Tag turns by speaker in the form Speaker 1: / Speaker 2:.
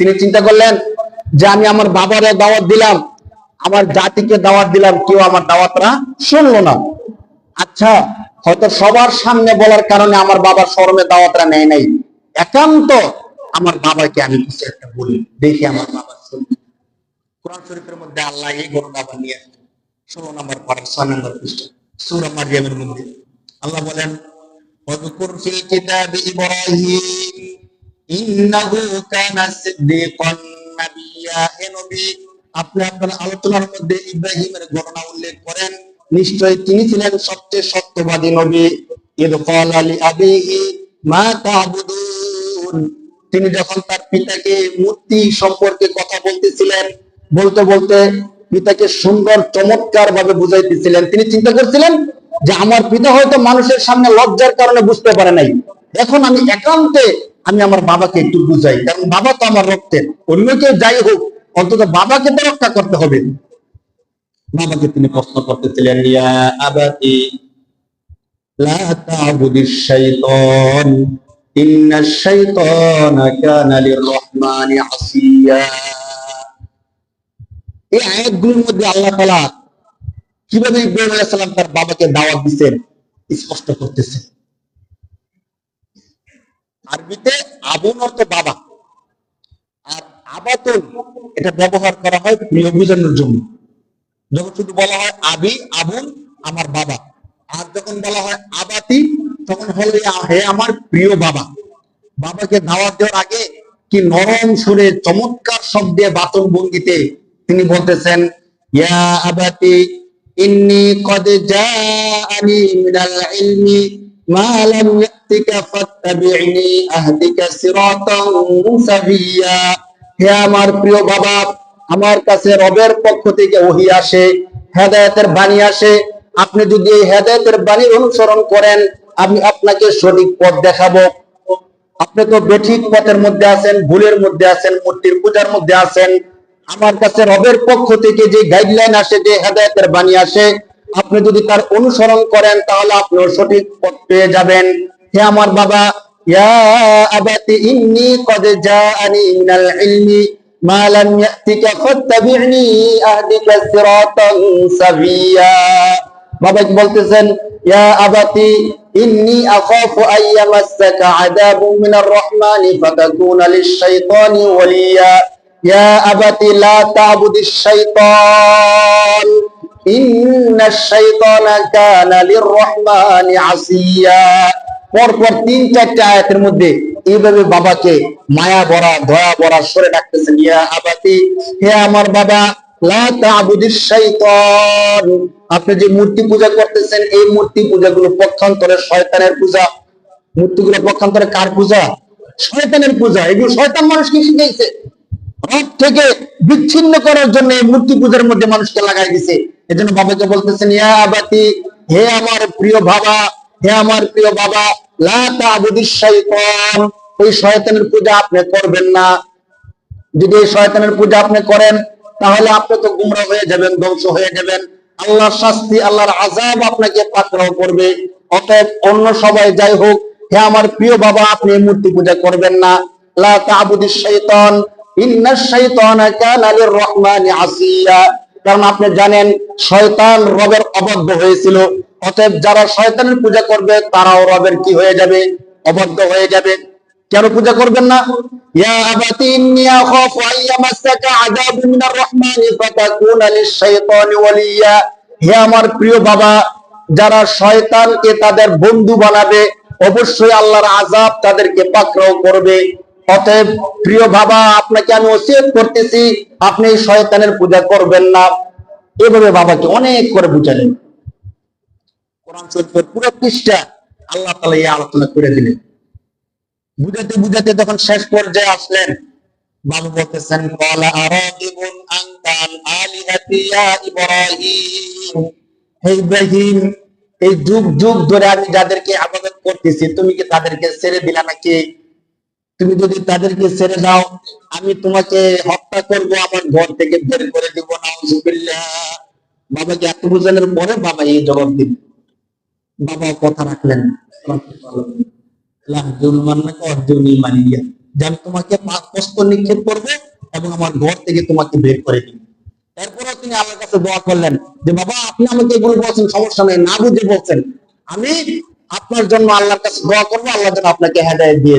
Speaker 1: তিনি চিন্তা করলেন যে আমি আমার বাবারে দাওয়াত দিলাম আমার জাতিকে দাওয়াত দিলাম কেউ আমার দাওয়াতরা শুনলো না আচ্ছা হয়তো সবার সামনে বলার কারণে আমার বাবার শরমে দাওয়াতরা নেয় নাই একান্ত আমার বাবাকে আমি কিছু একটা বলি দেখি আমার বাবা শুনবে কোরআন শরীফের মধ্যে আল্লাহ এই ঘটনা আবার নিয়ে আসছেন। ষোলো নম্বর পারা ছয় নম্বর পৃষ্ঠা সূরা মারিয়ামের মধ্যে আল্লাহ বলেন واذكر في الكتاب إبراهيم ইন্নাহু হে নবী, আপনি আপনার আলোচনার মধ্যে ইব্রাহিমের ঘটনা উল্লেখ করেন। নিশ্চয় তিনি ছিলেন সবচেয়ে সত্যবাদী নবী। ইদ ক্বাল আলী আবিহি, মা তা'বুদুন। তিনি যখন তার পিতাকে মূর্তি সম্পর্কে কথা বলতেছিলেন, বলতে বলতে পিতাকে সুন্দর চমৎকার ভাবে বুঝাইতেছিলেন। তিনি চিন্তা করছিলেন যে আমার পিতা হয়তো মানুষের সামনে লজ্জার কারণে বুঝতে পারে নাই। এখন আমি একান্তে আমি আমার বাবাকে একটু বুঝাই, কারণ বাবা তো আমার রক্তের। অন্য কেউ যাই হোক, অন্তত বাবাকে তো রক্ষা করতে হবে। বাবাকে তিনি প্রশ্ন করতেছিলেন ইয়া আসিয়া। এই মধ্যে আল্লাহ কীভাবে ইব্রাহিম আলাইহিস সালাম তার বাবাকে দাওয়াত দিচ্ছেন, স্পষ্ট করতেছে। আরবিতে আবুন অর্থ বাবা। আর আবাতুন, এটা ব্যবহার করা হয় প্রিয় বোঝানোর জন্য। যখন শুধু বলা হয় আবি, আবুন, আমার বাবা। আর যখন বলা হয় আবাতি, তখন হলো হে আমার প্রিয় বাবা। বাবাকে দাওয়াত দেওয়ার আগে কি নরম সুরে চমৎকার শব্দে বাচন ভঙ্গিতে তিনি বলতেছেন, ইয়া আবাতি, ইন্নি কদ জাআনি মিনাল ইলমি লাম ইয়াতিকা ফাত্তাবি'নি আহদিকা সিরাতান সাবিয়া। হে আমার প্রিয় বাবা, আমার কাছে রবের পক্ষ থেকে ওহী আসে, হেদায়েতের বাণী আসে। আপনি যদি এই হেদায়েতের বাণীর অনুসরণ করেন, আমি আপনাকে সঠিক পথ দেখাবো। আপনি তো বেঠিক পথের মধ্যে আছেন, ভুলের মধ্যে আছেন, মূর্তির পূজার মধ্যে আছেন। আমার কাছে রবের পক্ষ থেকে যে গাইডলাইন আসে, যে হেদায়েতের বাণী আসে আপনি যদি তার অনুসরণ করেন, তাহলে আপনিও সঠিক পথ পেয়ে যাবেন। হে আমার বাবা ইন্নী কদ জাআনি মিনাল ইলমি বাবা বলতেছেন? ইয়া আবাতি ইন্নি শাইতান ইন্নাশ শাইতানা কানা লির-রহমানি পরপর তিন চারটে আয়াতের মধ্যে এইভাবে বাবাকে মায়া ভরা, দয়া ভরা সরে ডাকতেছেন, ইয়া আবাতি, হে আমার বাবা আপনি যে মূর্তি পূজা করতেছেন, এই মূর্তি পূজাগুলো পক্ষান্তরে শয়তানের পূজা। মূর্তিগুলো পক্ষান্তরে কার পূজা? শয়তানের পূজা। এগুলো শয়তান মানুষকে শিখাইছে। রব থেকে বিচ্ছিন্ন করার জন্য এই মূর্তি পূজার মধ্যে মানুষকে লাগাই দিছে। এজন্য বাবাকে বলতেছেন, ইয়া আবাতি, হে আমার প্রিয় বাবা, হে আমার প্রিয় বাবা ওই শয়তানের পূজা আপনি করবেন না। যদি এই শয়তানের পূজা আপনি করেন, তাহলে আপনি তো গুমরা হয়ে যাবেন, ধ্বংস হয়ে যাবেন। আল্লাহর শাস্তি, আল্লাহর আযাব আপনাকে পাকড়াও করবে। অতএব অন্য সবাই যাই হোক, হে আমার প্রিয় বাবা, আপনি মূর্তি পূজা করবেন না। লা তা'বুদিশ শাইতান কারণ আপনি জানেন, শয়তান রবের অবাধ্য হয়েছিল। অতএব যারা শয়তানের পূজা করবে, তারাও রবের কি হয়ে যাবে? অবাধ্য হয়ে যাবে। কেন পূজা করবেন না? আমার প্রিয় বাবা, যারা শয়তানকে তাদের বন্ধু বানাবে, অবশ্যই আল্লাহর আযাব তাদেরকে পাকড়াও করবে। অতএব প্রিয় বাবা, আপনাকে আমি ওসিয়ত করতেছি, আপনি শয়তানের পূজা করবেন না। এভাবে বাবাকে অনেক করে বুঝালেন। কোরআন শরীফের পুরো পৃষ্ঠা আল্লাহ তাআলা এই আলোচনা করে দিলেন। বুঝাতে বুঝাতে যখন শেষ পর্যায়ে আসলেন, বাবা বলতেছেন, কলা আরাদিবুন আনতা আন আলিহাতি ইয়া ইব্রাহিম। হে ইব্রাহিম, এই যুগ যুগ ধরে আমি যাদেরকে আবাদত করতেছি, তুমি কি তাদেরকে ছেড়ে দিলা নাকি? তুমি যদি তাদেরকে ছেড়ে দাও, আমি তোমাকে হত্যা করব, আমার ঘর থেকে বের করে দিব বাবাকে এত বোঝানোর পরে বাবা এই জবাব দিল। বাবা কথা রাখলেন। আমি তোমাকে নিক্ষেপ করব এবং আমার ঘর থেকে তোমাকে বের করে দিব। এরপরও তিনি আল্লাহর কাছে দোয়া করলেন যে, বাবা, আপনি আমাকে এগুলো বলছেন, সমস্যা নেই, না বুঝে বলছেন। আমি আপনার জন্য আল্লাহর কাছে দোয়া করব, আল্লাহ যেন আপনাকে হেদায়ত দিয়ে।